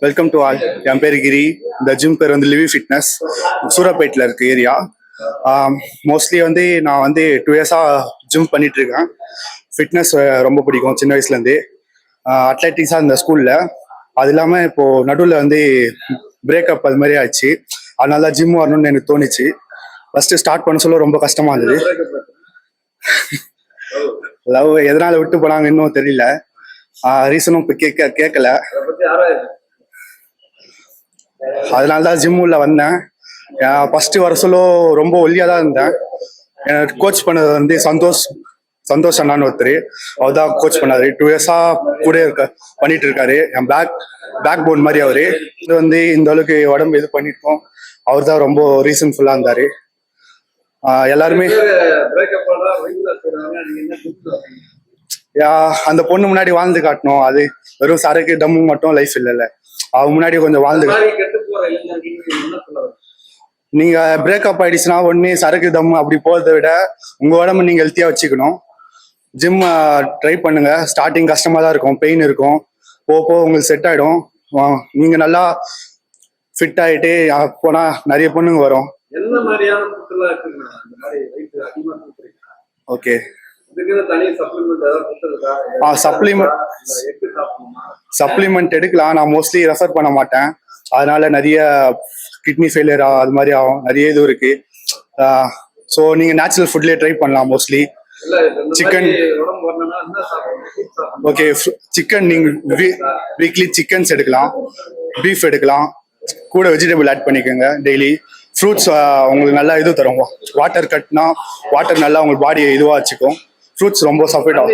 Welcome to all என் பேர் கிரி இந்த gym பேர் வந்து லிவி ஃபிட்னஸ் சூரப்பேட்டில் இருக்க ஏரியா மோஸ்ட்லி வந்து நான் வந்து டூ இயர்ஸாக ஜிம் பண்ணிட்டு இருக்கேன். ஃபிட்னஸ் ரொம்ப பிடிக்கும் சின்ன வயசுலேருந்து அத்லட்டிக்ஸாக இருந்த ஸ்கூலில் அது இல்லாமல் இப்போது நடுவில் வந்து பிரேக்கப் அது மாதிரி ஆச்சு அதனால தான் ஜிம் வரணும்னு எனக்கு தோணுச்சு. ஃபஸ்ட்டு ஸ்டார்ட் பண்ண சொல்ல ரொம்ப கஷ்டமா இருந்தது. லவ் எதனால் விட்டு போனாங்க இன்னும் தெரியல. ரீசனும் இப்போ கேட்க கேட்கல. அதனால தான் ஜிம் உள்ள வந்தேன். ஃபர்ஸ்ட் வர சொல்ல ரொம்ப ஒல்லியா தான் இருந்தேன். எனக்கு கோச் பண்ணது வந்து சந்தோஷ் சந்தோஷ் அண்ணான்னு ஒருத்தர். அவர் தான் கோச் பண்ணாரு. டூ இயர்ஸா கூட இருக்க பண்ணிட்டு இருக்காரு. என் பேக் பேக் போன் மாதிரி அவரு. இது வந்து இந்த அளவுக்கு உடம்பு இது பண்ணிருக்கோம். அவர் தான் ரொம்ப ரீசன் ஃபுல்லா இருந்தாரு. எல்லாருமே யா, அந்த பொண்ணு முன்னாடி வாழ்ந்து காட்டணும். அது வெறும் சரக்கு டம்மு மட்டும் லைஃப் இல்லைல்ல. அவ முன்னாடி கொஞ்சம் வாழ்ந்து நீங்க பிரேக்கப் ஆயிடுச்சுன்னா ஒண்ணு சரக்கு தம்மு அப்படி போறதை விட உங்க உடம்பு நீங்க ஹெல்த்தியா வச்சுக்கணும். ஜிம் ட்ரை பண்ணுங்க. ஸ்டார்டிங் கஷ்டமா தான் இருக்கும். பெயின் இருக்கும். போக போக உங்களுக்கு செட் ஆயிடும். நீங்க நல்லா ஃபிட் ஆயிட்டு போனா நிறைய பொண்ணுங்க வரும். என்ன மாதிரியான ஃபுட்லாம் இருக்குங்க? இந்த மாதிரி weight அதிகமா கொடுக்குறீங்க ஓகே இதுக்குன்னு தனி சப்ளிமெண்ட் ஏதாவது கொடுத்துருக்கா சப்ளிமெண்ட் எடுக்கலாம் நான் மோஸ்ட்லி ரெஃபர் பண்ண மாட்டேன். அதனால நிறைய கிட்னி ஃபெயிலியர் அது மாதிரி ஆகும். நிறைய இது இருக்கு. ஸோ நீங்க நேச்சுரல் ஃபுட்லேயே ட்ரை பண்ணலாம் மோஸ்ட்லி சாப்பிடணும்? ஓகே சிக்கன் நீங்க வீக்லி சிக்கன்ஸ் எடுக்கலாம். பீஃப் எடுக்கலாம். கூட வெஜிடபிள் ஆட் பண்ணிக்கோங்க டெய்லி ஃப்ரூட்ஸ் உங்களுக்கு நல்லா இது தரும். வாட்டர் கட்னா வாட்டர் நல்லா உங்களுக்கு பாடி இதுவாக வச்சுக்கும். ஃப்ரூட்ஸ் ரொம்ப சஃபைட் ஆகும்.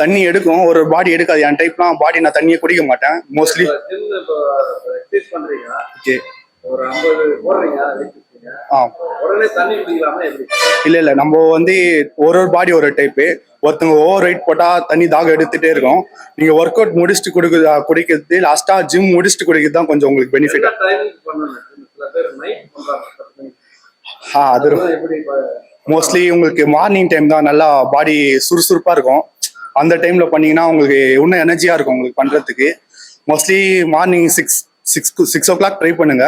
தண்ணி எடுக்கும். ஒரு பாடி எடுக்காது. என் டைப்லாம் பாடி நான் தண்ணியை குடிக்க மாட்டேன். மோஸ்ட்லி ஓகே இல்ல இல்ல. நம்ம வந்து ஒரு ஒரு பாடி ஒரு டைப்பு ஒருத்தவங்க ஓவர் வெயிட் போட்டா தண்ணி தாகம் எடுத்துட்டே இருக்கும். நீங்க ஒர்க் அவுட் முடிச்சுட்டு குடிக்க குடிக்கிறது லாஸ்டா ஜிம் முடிச்சுட்டு குடிக்கிறது தான் கொஞ்சம் உங்களுக்கு பெனிஃபிட். ஆ அது மோஸ்ட்லி உங்களுக்கு மார்னிங் டைம் தான். நல்லா பாடி சுறுசுறுப்பா இருக்கும். அந்த டைம்ல பண்ணீங்கன்னா உங்களுக்கு இன்னும் எனர்ஜியா இருக்கும் உங்களுக்கு பண்றதுக்கு. Mostly morning six six six o'clock try பண்ணுங்க.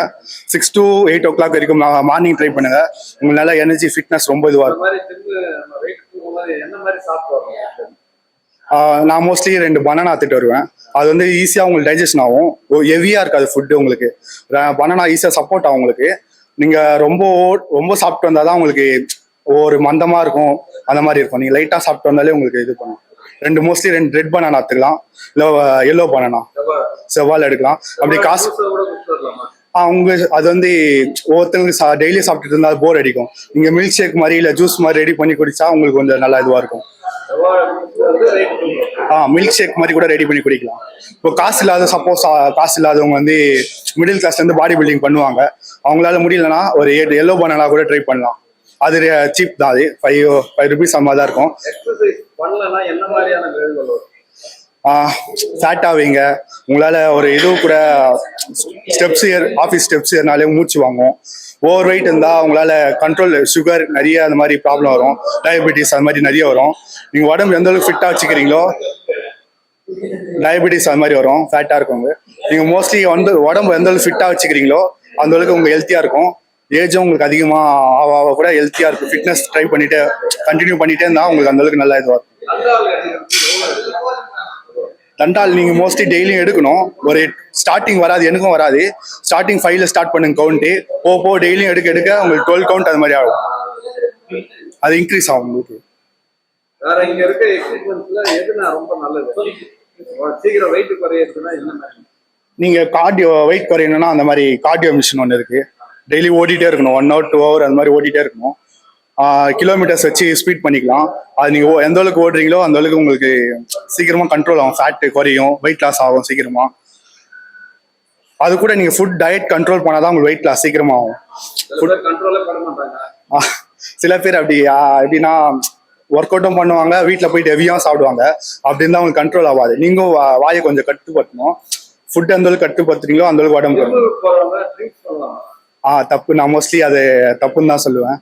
Six to eight o'clock வரைக்கும் மார்னிங் ட்ரை பண்ணுங்க. உங்களுக்கு நல்லா எனர்ஜி ஃபிட்னஸ் ரொம்ப இதுவா இந்த இருக்கும் நான் மோஸ்ட்லி ரெண்டு பனானா எடுத்துட்டு வருவேன். அது வந்து ஈஸியாக உங்களுக்கு டைஜஷன் ஆகும். ஹெவியாக இருக்காது ஃபுட்டு உங்களுக்கு. பனானா ஈஸியாக சப்போர்ட் ஆகும் உங்களுக்கு. நீங்கள் ரொம்ப ரொம்ப சாப்பிட்டு வந்தால் தான் உங்களுக்கு ஒரு மந்தமாக இருக்கும். அந்த மாதிரி இருக்கும். நீங்கள் லைட்டாக சாப்பிட்டு வந்தாலே உங்களுக்கு இது பண்ணும். ரெண்டு மோஸ்ட்லி ரெண்டு ரெட் பனானா எடுத்துக்கலாம். இல்லை எல்லோ பனானா செவ்வாழை எடுக்கலாம். அப்படி காசு அவங்க அது வந்து ஒவ்வொருத்தங்களுக்கு டெய்லி சாப்பிட்டுட்டு இருந்தால் போர் அடிக்கும். நீங்கள் மில்க் ஷேக் மாதிரி இல்லை ஜூஸ் மாதிரி ரெடி பண்ணி குடிச்சா உங்களுக்கு கொஞ்சம் நல்லா இதுவாக இருக்கும். ஆ மில்க் ஷேக் மாதிரி கூட ரெடி பண்ணி குடிக்கலாம். இப்போ காசு இல்லாத சப்போஸ் காசு இல்லாதவங்க வந்து மிடில் கிளாஸ்ல இருந்து பாடி பில்டிங் பண்ணுவாங்க. அவங்களால முடியலன்னா ஒரு எல்லோ பனானா கூட ட்ரை பண்ணலாம். அது சீப் தான் அது. ஃபைவ் ஃபைவ் ருபீஸ் அந்த மாதிரி தான் இருக்கும். பண்ணலன்னா என்ன மாதிரியான விளைவுகள் வரும்? ஃபேட் ஆவீங்க. உங்களால ஒரு இது கூட ஸ்டெப்ஸ் ஏர் ஆஃபீஸ் ஸ்டெப்ஸ் ஏறினாலே மூச்சு வாங்கும் ஓவர் வெயிட் இருந்தால் உங்களால கண்ட்ரோல் சுகர் நிறைய அந்த மாதிரி ப்ராப்ளம் வரும். டயபெட்டிஸ் அது மாதிரி நிறைய வரும். நீங்கள் உடம்பு எந்த அளவுக்கு ஃபிட்டாக வச்சுக்கிறீங்களோ டயபெட்டிஸ் அது மாதிரி வரும். ஃபேட்டாக இருக்கவங்க. நீங்கள் மோஸ்ட்லி வந்து உடம்பு எந்த அளவுக்கு ஃபிட்டாக வச்சுக்கிறீங்களோ அந்த அளவுக்கு உங்களுக்கு ஹெல்த்தியாக இருக்கும். ஏஜும் உங்களுக்கு அதிகமாக ஆக ஆக கூட ஹெல்த்தியாக இருக்கும். ஃபிட்னஸ் ட்ரை பண்ணிட்டு கண்டினியூ பண்ணிட்டே இருந்தால் உங்களுக்கு அந்த அளவுக்கு நல்லா இதுவாக இருக்கும். தண்டால் எடுக்கிறது எவ்வளவு இருக்கு? தண்டால் நீங்க மோஸ்ட்லி டெய்லியும் எடுக்கணும். ஒரு ஸ்டார்டிங் வராது எனக்கும் வராது. ஸ்டார்டிங் ஃபைவ்ல ஸ்டார்ட் பண்ணுங்க கவுண்ட் போ போ டெய்லியும் எடுக்க எடுக்க உங்களுக்கு டுவெல் கவுண்ட் அது மாதிரி ஆகும். அது இன்க்ரீஸ் ஆகும் உங்களுக்கு. வேற இங்க இருக்க எக்யூப்மெண்ட்ஸ்ல எதுனா ரொம்ப நல்லது? சீக்கிரம் வெயிட் குறையிறதுன்னா என்ன மாதிரி? நீங்க கார்டியோ வெயிட் குறையணும்னா அந்த மாதிரி கார்டியோ மிஷின் ஒன்று இருக்கு. டெய்லி ஓடிட்டே இருக்கணும். ஒன் ஹவர் டூ ஹவர் அந்த மாதிரி ஓடிட்டே இருக்கணும். கிலோமீட்டர்ஸ் வச்சு ஸ்பீட் பண்ணிக்கலாம். அது நீங்க ஓ- எந்த அளவுக்கு ஓடுறீங்களோ அந்த அளவுக்கு உங்களுக்கு சீக்கிரமா கண்ட்ரோல் ஆகும். ஃபேட் குறையும். வெயிட் லாஸ் ஆகும் சீக்கிரமா. அது கூட நீங்க ஃபுட் டயட் கண்ட்ரோல் பண்ணாதான் உங்களுக்கு வெயிட் லாஸ் சீக்கிரமா ஆகும். சில பேர் அப்படி எப்படின்னா ஒர்க் அவுட்டும் பண்ணுவாங்க. வீட்டில் போயிட்டு ஹெவியாக சாப்பிடுவாங்க. அப்படி இருந்தால் அவங்களுக்கு கண்ட்ரோல் ஆகாது. நீங்களும் வா- வாயை கொஞ்சம் கட்டுப்படுத்தணும். ஃபுட் எந்த அளவுக்கு கட்டுப்படுத்துறீங்களோ அந்த அளவுக்கு உடம்பு ஆ தப்பு. நான் மோஸ்ட்லி அது தப்புன்னு தான் சொல்லுவேன்.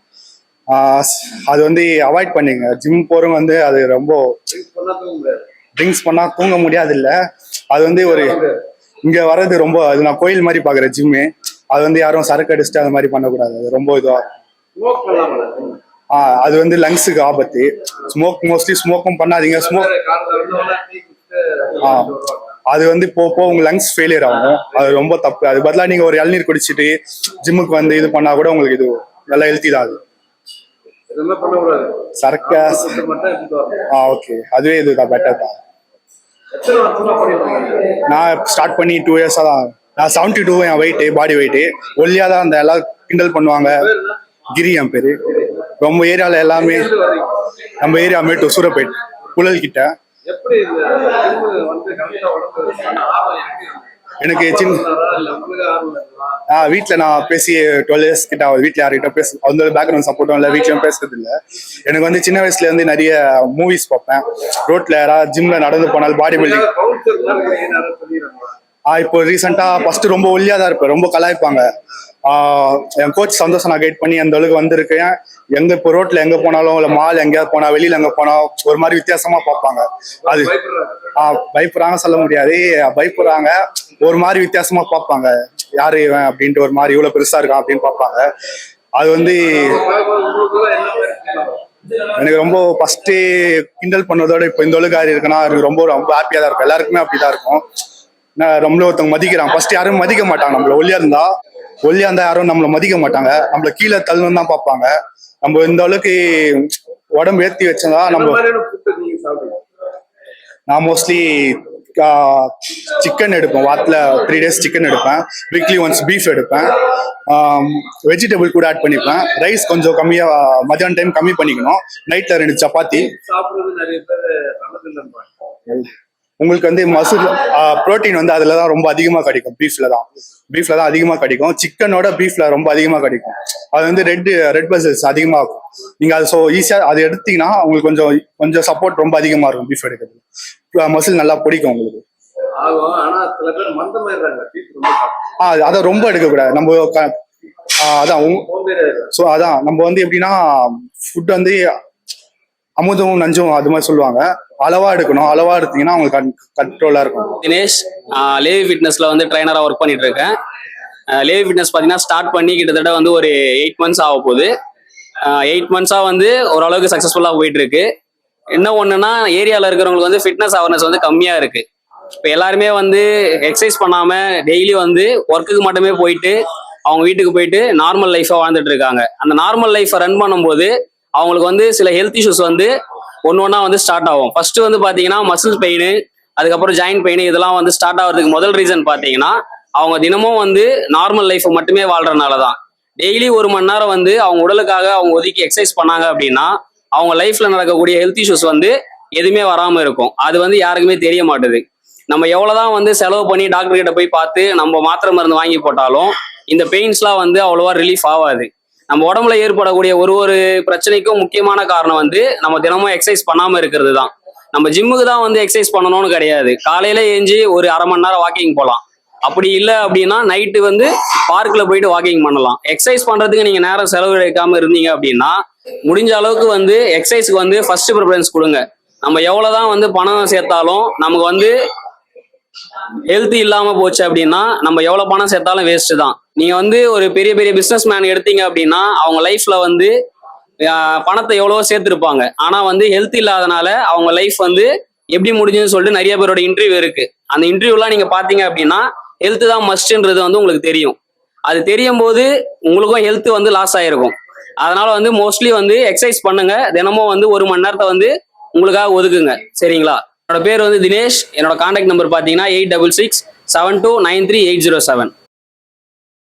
அது வந்து அவாய்ட் பண்ணுங்க. ஜிம் போகிறவங்க வந்து அது ரொம்ப ட்ரிங்க்ஸ் பண்ணால் தூங்க முடியாது இல்லை அது வந்து ஒரு இங்க வர்றது ரொம்ப அது நான் கோயில் மாதிரி பாக்குறேன் ஜிம்மு அது வந்து யாரும் சரக்கு அடிச்சுட்டு அது மாதிரி பண்ணக்கூடாது. அது ரொம்ப இதுவா ஸ்மோக் பண்ணலாம்ல ஆ அது வந்து லங்ஸுக்கு ஆபத்து. ஸ்மோக் மோஸ்ட்லி ஸ்மோக்கும் பண்ணாதீங்க. ஸ்மோக் ஆ. அது வந்து போ போ உங்க லங்ஸ் ஃபெயிலியர் ஆகும். அது ரொம்ப தப்பு. அது பதிலா நீங்க ஒரு இளநீர் குடிச்சிட்டு ஜிம்முக்கு வந்து இது பண்ணா கூட உங்களுக்கு இது நல்லா ஹெல்த்தி தான் அது. சரக்க ஆ ஓகே அதுவே இதுதான் பெட்டர் தான். நான் ஸ்டார்ட் பண்ணி டூ இயர்ஸாக தான் நான் செவன்டி டூ என் வெயிட்டு பாடி வெயிட்டு ஒல்லியாக தான் அந்த எல்லாம் கிண்டல் பண்ணுவாங்க? கிரி என் பேரு. ரொம்ப ஏரியாவில் எல்லாமே? நம்ம ஏரியா மேட்டு சூரப்பேட் புழல் கிட்ட எப்படி? எனக்கு? சின்ன வீட்டில் நான் பேசி டுவெல் இயர்ஸ் கிட்ட ஆகுது வீட்டில் யார்கிட்ட பேச அந்த பேக்ரவுண்ட் சப்போர்ட்டும் இல்லை வீட்லையும் பேசுறது இல்லை. எனக்கு வந்து சின்ன வயசுல இருந்து நிறைய மூவிஸ் பார்ப்பேன். ரோட்ல யாராவது ஜிம்ல நடந்து போனால் பாடி பில்டிங் இப்போ ரீசெண்டா ஃபர்ஸ்ட் ரொம்ப ஒல்லியா தான் இருப்பேன் ரொம்ப கலாய்ப்பாங்க. என் கோச் சந்தோஷம் நான் கைட் பண்ணி அந்த அளவுக்கு வந்திருக்கேன் எங்க இப்போ ரோட்ல எங்க போனாலும் இல்ல மால் எங்கேயாவது போனா வெளியில எங்க போனா ஒரு மாதிரி வித்தியாசமா பார்ப்பாங்க. அது ஆஹ் பயப்படுறாங்க சொல்ல முடியாது. பயப்படுறாங்க ஒரு மாதிரி வித்தியாசமா பார்ப்பாங்க. யாரு இவன் அப்படின்ட்டு ஒரு மாதிரி இவ்வளவு பெருசா இருக்கான் அப்படின்னு பார்ப்பாங்க. அது வந்து எனக்கு ரொம்ப ஃபர்ஸ்ட் கிண்டல் பண்ணதோட இப்போ இந்த அளவுக்கு யாரு இருக்குன்னா எனக்கு ரொம்ப ரொம்ப ஹாப்பியா தான் இருக்கும். எல்லாருக்குமே அப்படிதான் இருக்கும். ரொம்ப நம்மள ஒருத்தவங்க மதிக்கிறான். ஃபர்ஸ்ட் யாரும் மதிக்க மாட்டாங்க நம்மள. ஒல்லியா இருந்தா ஒல்லியா இருந்தா யாரும் நம்மள மதிக்க மாட்டாங்க. நம்மள கீழே தள்ளணும் தான் பார்ப்பாங்க. நம்ம இந்த அளவுக்கு உடம்பு ஏத்தி வச்சதா நம்ம? நான் மோஸ்ட்லி சிக்கன் எடுப்பேன். வாரத்தில் த்ரீ டேஸ் சிக்கன் எடுப்பேன். வீக்லி ஒன்ஸ் பீஃப் எடுப்பேன். வெஜிடபிள் கூட ஆட் பண்ணிப்பேன். ரைஸ் கொஞ்சம் கம்மியாக மத்தியான டைம் கம்மி பண்ணிக்கணும். நைட்டில் ரெண்டு சப்பாத்தி. உங்களுக்கு வந்து மசூர் ப்ரோட்டீன் வந்து அதில் தான் ரொம்ப அதிகமாக கிடைக்கும் பீஃப்ல தான் பீஃப்ல தான் அதிகமாக கிடைக்கும். சிக்கனோட பீஃப்ல ரொம்ப அதிகமாக கிடைக்கும். அது வந்து ரெட் ரெட் பசல்ஸ் அதிகமாக இருக்கும். நீங்கள் அது ஸோ ஈஸியாக அது எடுத்தீங்கன்னா உங்களுக்கு கொஞ்சம் கொஞ்சம் சப்போர்ட் ரொம்ப அதிகமாக இருக்கும் பீஃப் எடுக்கிறது மசில் நல்லா பிடிக்கும் உங்களுக்கு. அதை ரொம்ப எடுக்கக்கூடாது. நம்ம அதான். ஸோ அதான். நம்ம வந்து எப்படின்னா ஃபுட் வந்து அமுதமும் நஞ்சும் அது மாதிரி சொல்லுவாங்க. அளவா எடுக்கணும். அளவா எடுத்தீங்கன்னா உங்களுக்கு கண்ட்ரோலா இருக்கும். தினேஷ் லேவி ஃபிட்னஸ்ல வந்து ட்ரைனராக ஒர்க் பண்ணிட்டு இருக்கேன் லேவி ஃபிட்னஸ் பார்த்தீங்கன்னா ஸ்டார்ட் பண்ணி கிட்டத்தட்ட வந்து ஒரு எயிட் மந்த்ஸ் ஆக போகுது. எயிட் மந்த்ஸாக வந்து ஓரளவுக்கு சக்ஸஸ்ஃபுல்லாக போயிட்டு இருக்கு என்ன ஒண்ணுன்னா ஏரியாவில் இருக்கிறவங்களுக்கு வந்து ஃபிட்னஸ் அவேர்னஸ் வந்து கம்மியாக இருக்கு. இப்போ எல்லாருமே வந்து எக்ஸசைஸ் பண்ணாமல் டெய்லி வந்து ஒர்க்குக்கு மட்டுமே போயிட்டு அவங்க வீட்டுக்கு போயிட்டு நார்மல் லைஃபா வாழ்ந்துட்டு இருக்காங்க. அந்த நார்மல் லைஃப்பை ரன் பண்ணும்போது அவங்களுக்கு வந்து சில ஹெல்த் இஷ்யூஸ் வந்து ஒன்று ஒன்றா வந்து ஸ்டார்ட் ஆகும். ஃபர்ஸ்ட் வந்து பார்த்தீங்கன்னா மசில் பெயின் அதுக்கப்புறம் ஜாயின் பெயின் இதெல்லாம் வந்து ஸ்டார்ட் ஆகிறதுக்கு முதல் ரீசன் பார்த்தீங்கன்னா அவங்க தினமும் வந்து நார்மல் லைஃப் மட்டுமே வாழ்றதுனால தான் டெய்லி ஒரு மணி நேரம் வந்து அவங்க உடலுக்காக அவங்க ஒதுக்கி எக்ஸசைஸ் பண்ணாங்க அப்படின்னா அவங்க லைஃப்ல நடக்கக்கூடிய ஹெல்த் இஷ்யூஸ் வந்து எதுவுமே வராமல் இருக்கும். அது வந்து யாருக்குமே தெரிய மாட்டுது. நம்ம எவ்வளோதான் வந்து செலவு பண்ணி டாக்டர் கிட்ட போய் பார்த்து நம்ம மாத்திரை மருந்து வாங்கி போட்டாலும் இந்த பெயின்ஸ்லாம் வந்து அவ்வளோவா ரிலீஃப் ஆகாது. நம்ம உடம்புல ஏற்படக்கூடிய ஒரு ஒரு பிரச்சனைக்கும் முக்கியமான காரணம் வந்து நம்ம தினமும் எக்ஸசைஸ் பண்ணாம இருக்கிறது தான் நம்ம ஜிம்முக்கு தான் வந்து எக்ஸசைஸ் பண்ணணும்னு கிடையாது. காலையில ஏஞ்சி ஒரு அரை மணி நேரம் வாக்கிங் போகலாம் அப்படி இல்லை அப்படின்னா நைட்டு வந்து பார்க்கில் போயிட்டு வாக்கிங் பண்ணலாம். எக்ஸசைஸ் பண்ணுறதுக்கு நீங்கள் நேரம் செலவழிக்காம இருந்தீங்க அப்படின்னா முடிஞ்ச அளவுக்கு வந்து எக்ஸசைஸ்க்கு வந்து ஃபர்ஸ்ட் ப்ரிஃபரன்ஸ் கொடுங்க. நம்ம எவ்வளவுதான் வந்து பணம் சேர்த்தாலும் நமக்கு வந்து ஹெல்த் இல்லாம போச்சு அப்படின்னா நம்ம எவ்வளவு பணம் சேர்த்தாலும் வேஸ்ட் தான். நீங்க வந்து ஒரு பெரிய பெரிய பிசினஸ் மேன் எடுத்தீங்க அப்படின்னா அவங்க லைஃப்ல வந்து பணத்தை எவ்வளவோ சேர்த்திருப்பாங்க. ஆனா வந்து ஹெல்த் இல்லாதனால அவங்க லைஃப் வந்து எப்படி முடிஞ்சுன்னு சொல்லிட்டு நிறைய பேரோட இன்டர்வியூ இருக்கு. அந்த இன்டர்வியூலாம் நீங்க பாத்தீங்க அப்படின்னா ஹெல்த் தான் மஸ்ட்ன்றது வந்து உங்களுக்கு தெரியும். அது தெரியும் போது உங்களுக்கும் ஹெல்த் வந்து லாஸ் ஆயிருக்கும். அதனால வந்து மோஸ்ட்லி வந்து எக்ஸசைஸ் பண்ணுங்க. தினமும் வந்து ஒரு மணி நேரத்தை வந்து உங்களுக்காக ஒதுக்குங்க. சரிங்களா? என்னோட பேர் வந்து தினேஷ். என்னோட கான்டாக்ட் நம்பர் பார்த்தீங்கன்னா eight double six seven two nine three eight zero seven